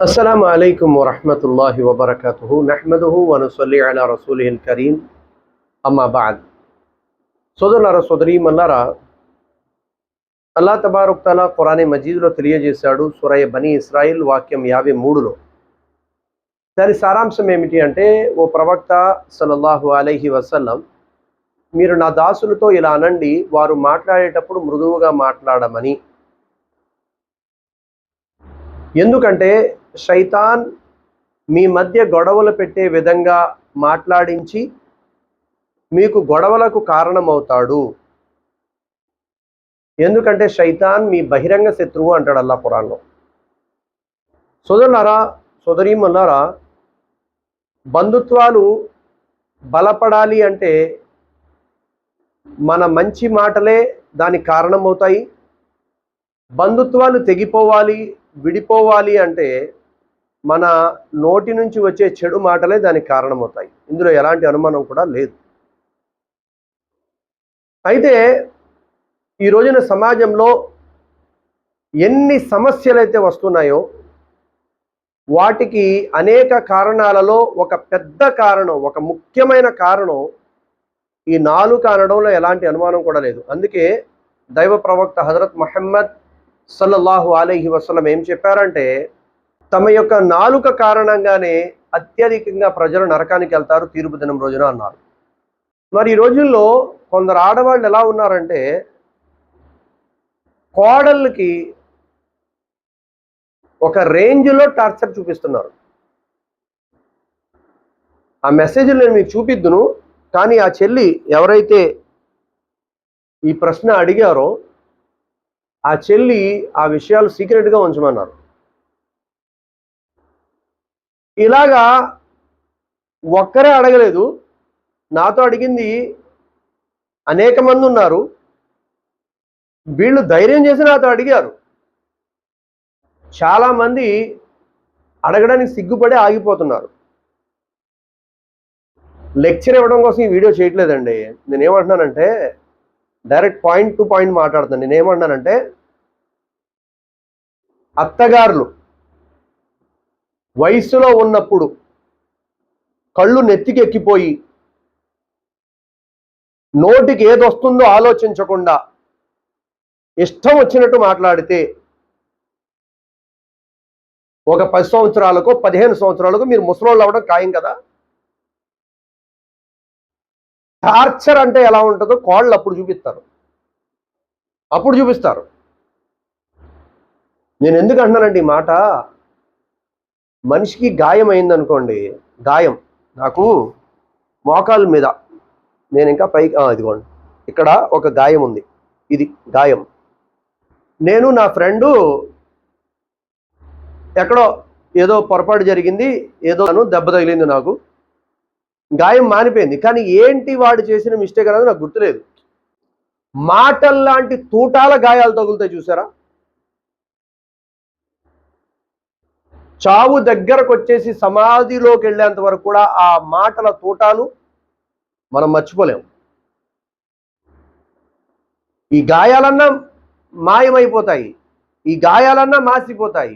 السلام عليكم ورحمة الله وبركاته نحمده ونصلي على رسوله الكريم أما بعد సోదరులారా సోదరి మల్లారా అల్లా తబారుక్ తలా ఖురానే మజీద్లో తెలియజేశాడు సురయ బనీ ఇస్రాయిల్ వాక్యం యాభై మూడులో దాని సారాంశం ఏమిటి అంటే ఓ ప్రవక్త సల్లల్లాహు అలైహి వసల్లం మీరు నా దాసులతో ఇలా అనండి వారు మాట్లాడేటప్పుడు మృదువుగా మాట్లాడమని ఎందుకంటే శైతాన్ మీ మధ్య గొడవలు పెట్టే విధంగా మాట్లాడించి మీకు గొడవలకు కారణమవుతాడు. ఎందుకంటే శైతాన్ మీ బహిరంగ శత్రువు అంటాడు అల్లా పురాణంలో సోదరులారా సోదరీమన్నారా బంధుత్వాలు బలపడాలి అంటే మన మంచి మాటలే దానికి కారణమవుతాయి. బంధుత్వాలు తెగిపోవాలి విడిపోవాలి అంటే మన నోటి నుంచి వచ్చే చెడు మాటలే దానికి కారణమవుతాయి. ఇందులో ఎలాంటి అనుమానం కూడా లేదు. అయితే ఈ రోజున సమాజంలో ఎన్ని సమస్యలైతే వస్తున్నాయో వాటికి అనేక కారణాలలో ఒక పెద్ద కారణం ఒక ముఖ్యమైన కారణం ఈ నాలుక అనడంలో ఎలాంటి అనుమానం కూడా లేదు. అందుకే దైవ ప్రవక్త హజరత్ మహమ్మద్ సల్లల్లాహు అలైహి వసలం ఏం చెప్పారంటే తమ యొక్క నాలుక కారణంగానే అత్యధికంగా ప్రజలు నరకానికి వెళ్తారు తీర్పు దినం రోజున అన్నారు. మరి ఈ రోజుల్లో కొందరు ఆడవాళ్ళు ఎలా ఉన్నారంటే కోడళ్ళకి ఒక రేంజ్లో టార్చర్ చూపిస్తున్నారు. ఆ మెసేజ్ నేను మీకు చూపిద్దును కానీ ఆ చెల్లి ఎవరైతే ఈ ప్రశ్న అడిగారో ఆ చెల్లి ఆ విషయాలు సీక్రెట్గా ఉంచమన్నారు. ఇలాగా ఒక్కరే అడగలేదు. నాతో అడిగింది అనేక మంది ఉన్నారు. వీళ్ళు ధైర్యం చేసి నాతో అడిగారు. చాలామంది అడగడానికి సిగ్గుపడి ఆగిపోతున్నారు. లెక్చర్ ఇవ్వడం కోసం ఈ వీడియో చేయట్లేదండి. నేనేమంటున్నానంటే డైరెక్ట్ పాయింట్ టు పాయింట్ మాట్లాడుతాను నేనేమంటున్నానంటే అత్తగారులు వయసులో ఉన్నప్పుడు కళ్ళు నెత్తికెక్కిపోయి నోటికి ఏదొస్తుందో ఆలోచించకుండా ఇష్టం వచ్చినట్టు మాట్లాడితే ఒక పది సంవత్సరాలకు పదిహేను సంవత్సరాలకు మీరు ముసలోళ్ళు అవ్వడం ఖాయం కదా? టార్చర్ అంటే ఎలా ఉంటుందో కోళ్ళు అప్పుడు చూపిస్తారు. అప్పుడు చూపిస్తారు. నేను ఎందుకు అంటున్నానండి ఈ మాట? మనిషికి గాయం అయిందనుకోండి గాయం. నాకు మోకాల మీద నేను ఇంకా పైకి ఇదిగోండి. ఇక్కడ ఒక గాయం ఉంది. ఇది గాయం. నేను నా ఫ్రెండు ఎక్కడో ఏదో పొరపాటు జరిగింది ఏదో దెబ్బ తగిలింది నాకు. గాయం మానిపోయింది. కానీ ఏంటి వాడు చేసిన మిస్టేక్ అనేది నాకు గుర్తులేదు. మాటల్లాంటి తూటాల గాయాలు తగులుతాయి చూసారా? చావు దగ్గరకు వచ్చేసి సమాధిలోకి వెళ్ళేంత వరకు కూడా ఆ మాటల తూటాలు మనం మర్చిపోలేము. ఈ గాయాలన్నా మాయమైపోతాయి. ఈ గాయాలన్నా మాసిపోతాయి.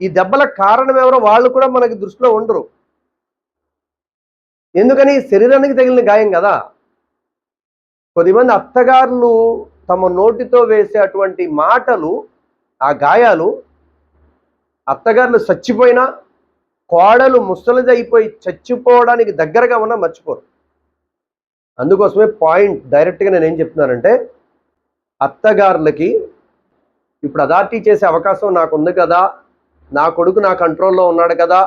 ఈ దెబ్బల కారణం ఎవరో వాళ్ళు కూడా మనకి దృష్టిలో ఉండరు. ఎందుకని? శరీరానికి తగిలిన గాయం కదా. కొద్దిమంది అత్తగారులు తమ నోటితో వేసే అటువంటి మాటలు ఆ గాయాలు అత్తగారులు చచ్చిపోయినా కోడలు ముసలిది అయిపోయి చచ్చిపోవడానికి దగ్గరగా ఉన్నా మర్చిపోరు. అందుకోసమే పాయింట్ డైరెక్ట్గా నేను ఏం చెప్తున్నానంటే అత్తగారులకి ఇప్పుడు అథారిటీ చేసే అవకాశం నాకు ఉంది కదా నా కొడుకు నా కంట్రోల్లో ఉన్నాడు కదా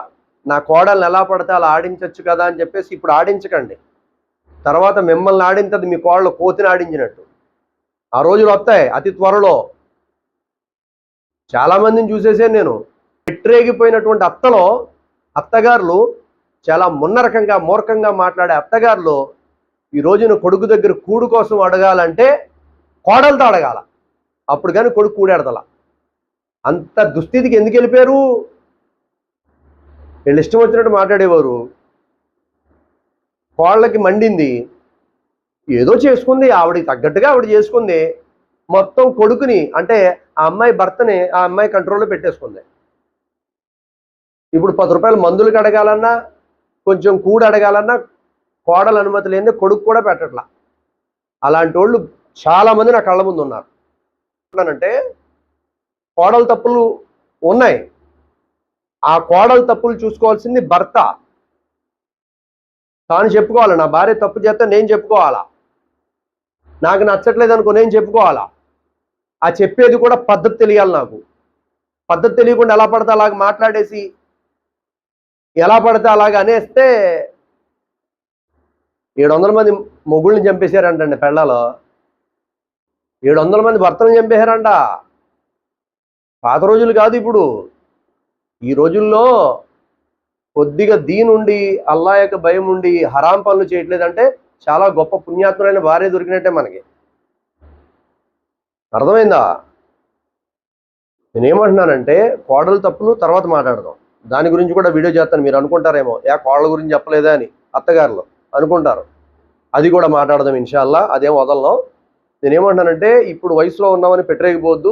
నా కోడల్ని ఎలా పడితే అలా ఆడించవచ్చు కదా అని చెప్పేసి ఇప్పుడు ఆడించకండి. తర్వాత మిమ్మల్ని ఆడించదు మీ కోడలు కోతిని ఆడించినట్టు. ఆ రోజులు వస్తాయి అతి త్వరలో. చాలామందిని చూసేసే నేను. పెట్టరేగిపోయినటువంటి అత్తలో అత్తగారులు చాలా మున్నరకంగా మూర్ఖంగా మాట్లాడే అత్తగారులు ఈ రోజున కొడుకు దగ్గర కూడు కోసం అడగాలంటే కోడలతో అడగాల. అప్పుడు కానీ కొడుకు కూడెడదల అంత దుస్థితికి ఎందుకు వెళ్ళిపోయారు? వీళ్ళు ఇష్టం వచ్చినట్టు మాట్లాడేవారు. కోళ్ళకి మండింది. ఏదో చేసుకుంది ఆవిడకి తగ్గట్టుగా ఆవిడ చేసుకుంది. మొత్తం కొడుకుని అంటే ఆ అమ్మాయి భర్తని ఆ అమ్మాయి కంట్రోల్లో పెట్టేసుకుంది. ఇప్పుడు పది రూపాయలు మందులకు అడగాలన్నా కొంచెం కూడు అడగాలన్నా కోడలు అనుమతి లేని కొడుకు కూడా పెట్టట్లా. అలాంటి వాళ్ళు చాలామంది నా కళ్ళ ముందు ఉన్నారు. అంటే కోడలు తప్పులు ఉన్నాయి. ఆ కోడలు తప్పులు చూసుకోవాల్సింది భర్త. తాను చెప్పుకోవాలి? నా భార్య తప్పు చేస్తే నేను చెప్పుకోవాలా? నాకు నచ్చట్లేదు అనుకో నేను చెప్పుకోవాలా? ఆ చెప్పేది కూడా పద్ధతి తెలియాలి నాకు. పద్ధతి తెలియకుండా ఎలా పడితే అలాగ మాట్లాడేసి ఎలా పడితే అలాగ అనేస్తే ఏడు వందల మంది మొగుళ్ళని చంపేశారంటండి పెళ్ళలో. ఏడు వందల మంది భర్తలను చంపేశారంట. పాత రోజులు కాదు ఇప్పుడు. ఈ రోజుల్లో కొద్దిగా దీనుండి అల్లా యొక్క భయం ఉండి హరాం పనులు చేయట్లేదంటే చాలా గొప్ప పుణ్యాత్ములైన భార్య దొరికినట్టే మనకి. అర్థమైందా? నేనేమంటున్నానంటే కోడలు తప్పులు తర్వాత మాట్లాడదాం. దాని గురించి కూడా వీడియో చేస్తాను. మీరు అనుకుంటారేమో. ఏ కోళ్ళ గురించి చెప్పలేదా అని అత్తగారులు అనుకుంటారు. అది కూడా మాట్లాడదాం ఇన్షాల్లా. అదేం వదలను. నేనేమంటానంటే ఇప్పుడు వయసులో ఉన్నామని పెట్టరేగిపోవద్దు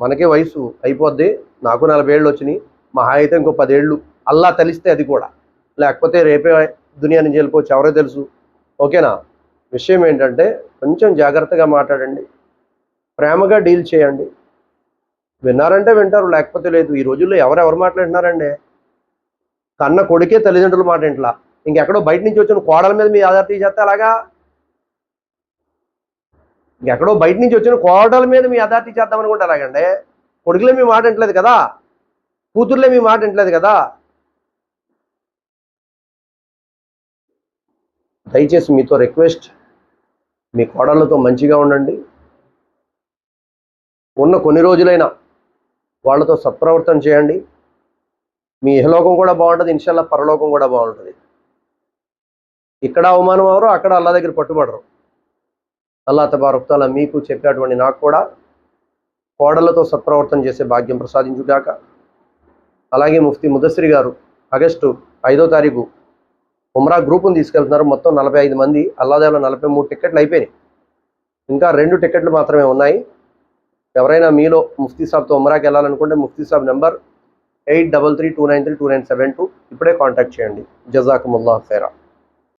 మనకే వయసు అయిపోద్ది. నాకు నలభై ఏళ్ళు వచ్చినాయి. మహా అయితే ఇంకో పదేళ్ళు. అల్లా తెలిస్తే అది కూడా. లేకపోతే రేపే దునియా నుంచి వెళ్ళిపోవచ్చు. ఎవరో తెలుసు. ఓకేనా? విషయం ఏంటంటే కొంచెం జాగ్రత్తగా మాట్లాడండి. ప్రేమగా డీల్ చేయండి. విన్నారంటే వింటారు లేకపోతే లేదు. ఈ రోజుల్లో ఎవరెవరు మాట్లాడినారండి? కన్న కొడుకే తల్లిదండ్రుల మాట ఇంట్లో. ఇంకెక్కడో బయట నుంచి వచ్చిన కోడల మీద మీ ఆధార్ తీసేస్తే అలాగా? ఇంకెక్కడో బయట నుంచి వచ్చిన కోడల మీద మీ అథారిటీ చేద్దాం అనుకుంటే అలాగండి కొడుకులే మీ మాట ఇంటలేదు కదా? కూతుర్లే మీ మాట ఇంటలేదు కదా? దయచేసి మీతో రిక్వెస్ట్ మీ కోడళ్ళతో మంచిగా ఉండండి. ఉన్న కొన్ని రోజులైనా వాళ్ళతో సత్ప్రవర్తన చేయండి. మీ ఇహలోకం కూడా బాగుంటుంది ఇన్షాల్లా పరలోకం కూడా బాగుంటుంది. ఇక్కడ అవమానం అవరు అక్కడ అల్లా దగ్గర పట్టుబడరు. అల్లా తబారుక్తాల మీకు చెప్పినటువంటి నాకు కూడా కోడళ్ళతో సత్ప్రవర్తన చేసే భాగ్యం ప్రసాదించుగాక. అలాగే ముఫ్తీ ముదస్సిరి గారు ఆగస్టు ఐదో తారీఖు ఉమ్రా గ్రూపును తీసుకెళ్తున్నారు. మొత్తం నలభై ఐదు మంది అల్లాదేవ్లో నలభై మూడు టికెట్లు అయిపోయినాయి. ఇంకా రెండు టికెట్లు మాత్రమే ఉన్నాయి. ఎవరైనా మీలో ముఫ్తీ సాబ్తో ఉమ్రాకి వెళ్ళాలనుకుంటే ముఫ్తీ సాబ్ number eight double three two nine three two nine seven two ఇప్పుడే కాంటాక్ట్ చేయండి. జజాకుముల్లా ఖైరా.